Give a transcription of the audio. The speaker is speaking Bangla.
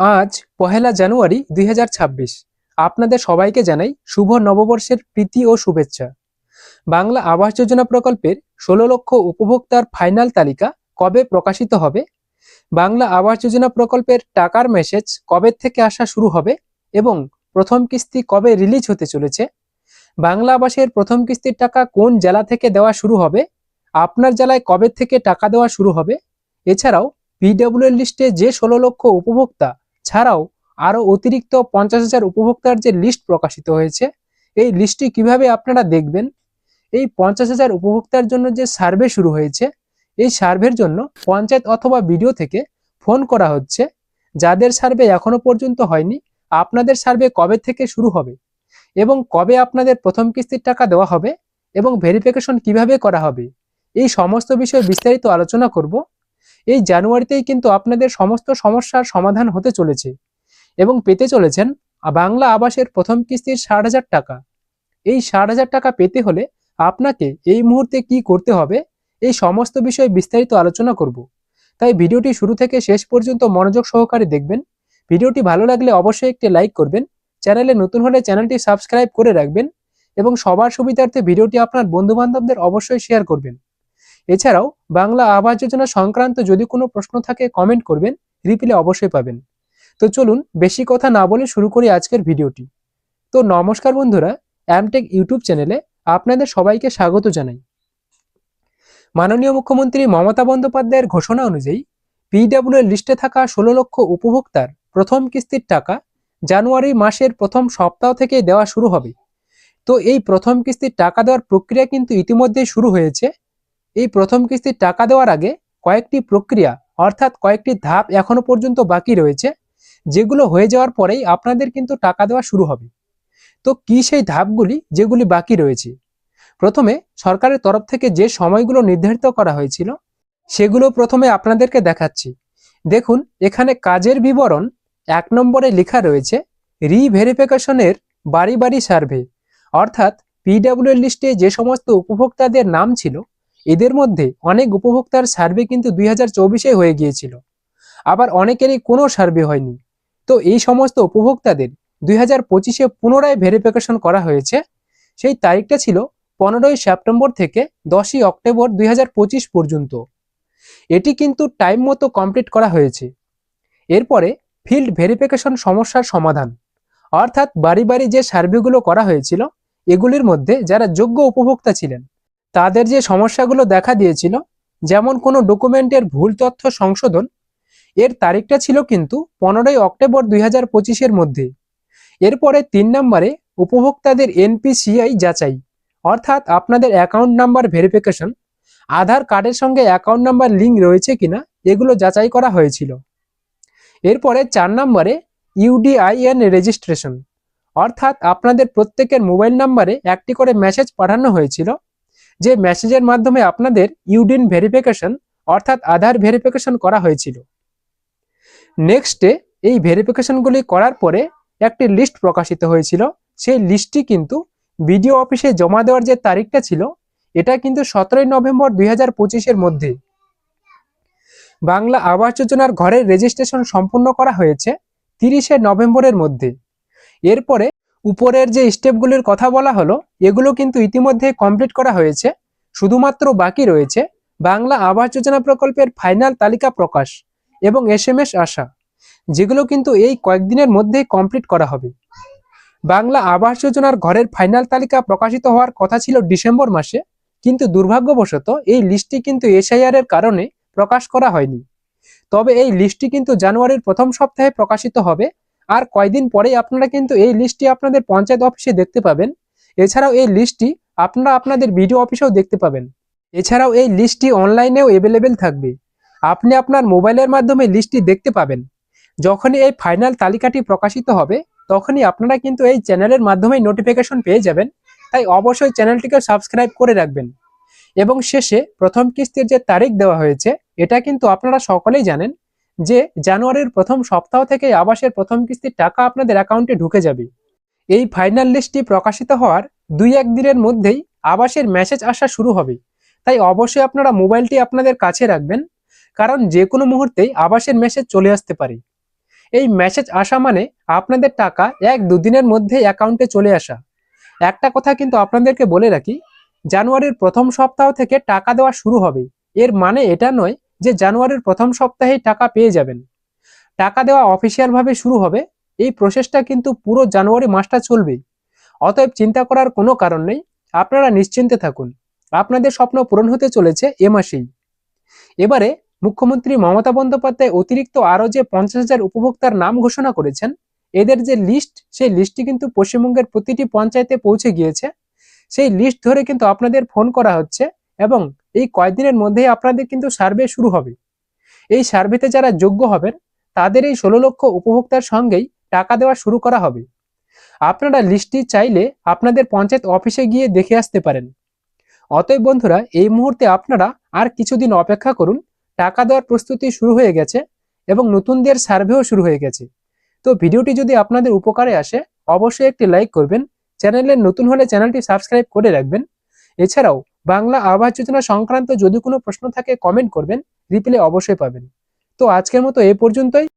আজ পহেলা জানুয়ারি দুই হাজার ছাব্বিশ। আপনাদের সবাইকে জানাই শুভ নববর্ষের প্রীতি ও শুভেচ্ছা। বাংলা আবাস যোজনা প্রকল্পের ষোলো লক্ষ উপভোক্তার ফাইনাল তালিকা কবে প্রকাশিত হবে? বাংলা আবাস যোজনা প্রকল্পের টাকার মেসেজ কবে থেকে আসা শুরু হবে? এবং প্রথম কিস্তি কবে রিলিজ হতে চলেছে? বাংলা আবাসের প্রথম কিস্তির টাকা কোন জেলা থেকে দেওয়া শুরু হবে? আপনার জেলায় কবে থেকে টাকা দেওয়া শুরু হবে? এছাড়াও পিডব্লিউএল লিস্টে যে ষোলো লক্ষ উপভোক্তা ছাড়াও আরও অতিরিক্ত পঞ্চাশ হাজার উপভোক্তার যে লিস্ট প্রকাশিত হয়েছে, এই লিস্টটি কীভাবে আপনারা দেখবেন? এই পঞ্চাশ হাজার উপভোক্তার জন্য যে সার্ভে শুরু হয়েছে, এই সার্ভের জন্য পঞ্চায়েত অথবা বিডিও থেকে ফোন করা হচ্ছে। যাদের সার্ভে এখনও পর্যন্ত হয়নি, আপনাদের সার্ভে কবে থেকে শুরু হবে? এবং কবে আপনাদের প্রথম কিস্তির টাকা দেওয়া হবে? এবং ভেরিফিকেশন কীভাবে করা হবে? এই সমস্ত বিষয়ে বিস্তারিত আলোচনা করব। এই জানুয়ারিতেই কিন্তু আপনাদের সমস্ত সমস্যার সমাধান হতে চলেছে। এবং পেতে চলেছেন বাংলা আবাসের প্রথম কিস্তির ষাট হাজার টাকা। এই ষাট হাজার টাকা পেতে হলে আপনাকে এই মুহূর্তে কি করতে হবে, এই সমস্ত বিষয়ে বিস্তারিত আলোচনা করব। তাই ভিডিওটি শুরু থেকে শেষ পর্যন্ত মনোযোগ সহকারে দেখবেন। ভিডিওটি ভালো লাগলে অবশ্যই একটি লাইক করবেন। চ্যানেলে নতুন হলে চ্যানেলটি সাবস্ক্রাইব করে রাখবেন। এবং সবার সুবিধার্থে ভিডিওটি আপনার বন্ধু বান্ধবদের অবশ্যই শেয়ার করবেন। এছাড়াও বাংলা আবাস যোজনা সংক্রান্ত যদি কোনো প্রশ্ন থাকে কমেন্ট করবেন রিপ্লে অবশ্যই পাবেন। তো চলুন বেশি কথা না বলে শুরু করি আজকের ভিডিওটি। তো নমস্কার বন্ধুরা অ্যামটেক ইউটিউব চ্যানেলে আপনাদের সবাইকে স্বাগত জানাই। মাননীয় মুখ্যমন্ত্রী মমতা বন্দ্যোপাধ্যায়ের ঘোষণা অনুযায়ী পিডব্লিউ এর লিস্টে থাকা ষোলো লক্ষ উপভোক্তার প্রথম কিস্তির টাকা জানুয়ারি মাসের প্রথম সপ্তাহ থেকে দেওয়া শুরু হবে। তো এই প্রথম কিস্তির টাকা দেওয়ার প্রক্রিয়া কিন্তু ইতিমধ্যেই শুরু হয়েছে। এই প্রথম কিস্তির টাকা দেওয়ার আগে কয়েকটি প্রক্রিয়া, অর্থাৎ কয়েকটি ধাপ এখনও পর্যন্ত বাকি রয়েছে, যেগুলো হয়ে যাওয়ার পরেই আপনাদের কিন্তু টাকা দেওয়া শুরু হবে। তো কি সেই ধাপগুলি যেগুলি বাকি রয়েছে? প্রথমে সরকারের তরফ থেকে যে সময়গুলো নির্ধারিত করা হয়েছিল, সেগুলো প্রথমে আপনাদেরকে দেখাচ্ছি। দেখুন, এখানে কাজের বিবরণ এক নম্বরে লেখা রয়েছে, রিভেরিফিকেশনের বাড়ি বাড়ি সার্ভে, অর্থাৎ পিডাব্লিউ লিস্টে যে সমস্ত উপভোক্তাদের নাম ছিল এদের মধ্যে অনেক উপভোক্তার সার্ভে কিন্তু দুই হাজার চব্বিশে হয়ে গিয়েছিল। আবার অনেকেরই কোনো সার্ভে হয়নি। তো এই সমস্ত উপভোক্তাদের দুই হাজার পঁচিশে পুনরায় ভেরিফিকেশন করা হয়েছে। সেই তারিখটা ছিল পনেরোই সেপ্টেম্বর থেকে দশই অক্টোবর দুই হাজার পঁচিশ পর্যন্ত। এটি কিন্তু টাইম মতো কমপ্লিট করা হয়েছে। এরপরে ফিল্ড ভেরিফিকেশন সমস্যার সমাধান, অর্থাৎ বাড়ি বাড়ি যে সার্ভেগুলো করা হয়েছিল, এগুলির মধ্যে যারা যোগ্য উপভোক্তা ছিলেন তাদের যে সমস্যাগুলো দেখা দিয়েছিল, যেমন কোনো ডকুমেন্টের ভুল তথ্য সংশোধন, এর তারিখটা ছিল কিন্তু পনেরোই অক্টোবর দুই হাজার পঁচিশের মধ্যে। এরপরে তিন নম্বরে উপভোক্তাদের এনপিসিআই যাচাই, অর্থাৎ আপনাদের অ্যাকাউন্ট নাম্বার ভেরিফিকেশন, আধার কার্ডের সঙ্গে অ্যাকাউন্ট নাম্বার লিঙ্ক রয়েছে কিনা, এগুলো যাচাই করা হয়েছিল। এরপরে চার নম্বরে ইউডিআইএন রেজিস্ট্রেশন, অর্থাৎ আপনাদের প্রত্যেকের মোবাইল নাম্বারে একটি করে মেসেজ পাঠানো হয়েছিল যে মেসেজের মাধ্যমে আপনাদের ইউডিন ভেরিফিকেশন অর্থাৎ আধার ভেরিফিকেশন করা হয়েছিল। নেক্সটে এই ভেরিফিকেশনগুলি করার পরে একটি লিস্ট প্রকাশিত হয়েছিল। সেই লিস্টটি কিন্তু বিডিও অফিসে জমা দেওয়ার যে তারিখটা ছিল, এটা কিন্তু সতেরোই নভেম্বর দুই হাজার পঁচিশের মধ্যে। বাংলা আবাস যোজনার ঘরের রেজিস্ট্রেশন সম্পূর্ণ করা হয়েছে তিরিশে নভেম্বরের মধ্যে। এরপরে উপরের যে স্টেপগুলির কথা বলা হলো, এগুলো কিন্তু ইতিমধ্যে কমপ্লিট করা হয়েছে। শুধুমাত্র বাকি রয়েছে বাংলা আবাস যোজনা প্রকল্পের ফাইনাল তালিকা প্রকাশ এবং এস এম এস আসা, যেগুলো কিন্তু এই কয়েকদিনের মধ্যেই কমপ্লিট করা হবে। বাংলা আবাস যোজনার ঘরের ফাইনাল তালিকা প্রকাশিত হওয়ার কথা ছিল ডিসেম্বর মাসে, কিন্তু দুর্ভাগ্যবশত এই লিস্টটি কিন্তু এসআইআর এর কারণে প্রকাশ করা হয়নি। তবে এই লিস্টটি কিন্তু জানুয়ারির প্রথম সপ্তাহে প্রকাশিত হবে আর কয়দিন পরেই আপনারা কিন্তু এই লিস্টটি আপনাদের পঞ্চায়েত অফিসে দেখতে পাবেন। এছাড়াও এই লিস্টটি আপনারা আপনাদের বিডিও অফিসেও দেখতে পাবেন। এছাড়াও এই লিস্টটি অনলাইনেও অ্যাভেলেবেল থাকবে। আপনি আপনার মোবাইলের মাধ্যমে লিস্টটি দেখতে পাবেন। যখনই এই ফাইনাল তালিকাটি প্রকাশিত হবে, তখনই আপনারা কিন্তু এই চ্যানেলের মাধ্যমে নোটিফিকেশন পেয়ে যাবেন। তাই অবশ্যই চ্যানেলটিকে সাবস্ক্রাইব করে রাখবেন। এবং শেষে প্রথম কিস্তির যে তারিখ দেওয়া হয়েছে, এটা কিন্তু আপনারা সকলেই জানেন। যে জানুয়ারির প্রথম সপ্তাহ থেকে আবাসের প্রথম কিস্তির টাকা আপনাদের অ্যাকাউন্টে ঢুকে যাবে। এই ফাইনাল লিস্টটি প্রকাশিত হওয়ার দুই এক দিনের মধ্যেই আবাসের মেসেজ আসা শুরু হবে। তাই অবশ্যই আপনারা মোবাইলটি আপনাদের কাছে রাখবেন, কারণ যে কোনো মুহূর্তেই আবাসের মেসেজ চলে আসতে পারে। এই মেসেজ আসা মানে আপনাদের টাকা এক দুদিনের মধ্যে অ্যাকাউন্টে চলে আসা। একটা কথা কিন্তু আপনাদেরকে বলে রাখি, জানুয়ারির প্রথম সপ্তাহ থেকে টাকা দেওয়া শুরু হবে। এর মানে এটা নয় যে জানুয়ারির প্রথম সপ্তাহেই টাকা পেয়ে যাবেন। টাকা দেওয়া অফিসিয়ালভাবে শুরু হবে, এই প্রসেসটা কিন্তু পুরো জানুয়ারি মাসটা চলবে অতএব চিন্তা করার কোনো কারণ নেই, আপনারা নিশ্চিন্তে থাকুন। আপনাদের স্বপ্ন পূরণ হতে চলেছে এ মাসেই। এবারে মুখ্যমন্ত্রী মমতা বন্দ্যোপাধ্যায় অতিরিক্ত আরও যে পঞ্চাশ হাজার উপভোক্তার নাম ঘোষণা করেছেন, এদের যে লিস্ট, সেই লিস্টটি কিন্তু পশ্চিমবঙ্গের প্রতিটি পঞ্চায়েতে পৌঁছে গিয়েছে। সেই লিস্ট ধরে কিন্তু আপনাদের ফোন করা হচ্ছে এবং এই কয়েকদিনের মধ্যেই আপনাদের কিন্তু সার্ভে শুরু হবে। এই সার্ভেতে যারা যোগ্য হবেন, তাদের এই ষোলো লক্ষ উপভোক্তার সঙ্গেই টাকা দেওয়া শুরু করা হবে। আপনারা লিস্টটি চাইলে আপনাদের পঞ্চায়েত অফিসে গিয়ে দেখে আসতে পারেন। অতএব বন্ধুরা, এই মুহূর্তে আপনারা আর কিছুদিন অপেক্ষা করুন, টাকা দেওয়ার প্রস্তুতি শুরু হয়ে গেছে এবং নতুনদের সার্ভেও শুরু হয়ে গেছে। তো ভিডিওটি যদি আপনাদের উপকারে আসে, অবশ্যই একটি লাইক করবেন চ্যানেলের নতুন হলে চ্যানেলটি সাবস্ক্রাইব করে রাখবেন। এছাড়াও বাংলা আবাস যোজনা সংক্রান্ত যদি কোনো প্রশ্ন থাকে কমেন্ট করবেন রিপ্লে অবশ্যই পাবেন। তো আজকের মতো এ পর্যন্তই।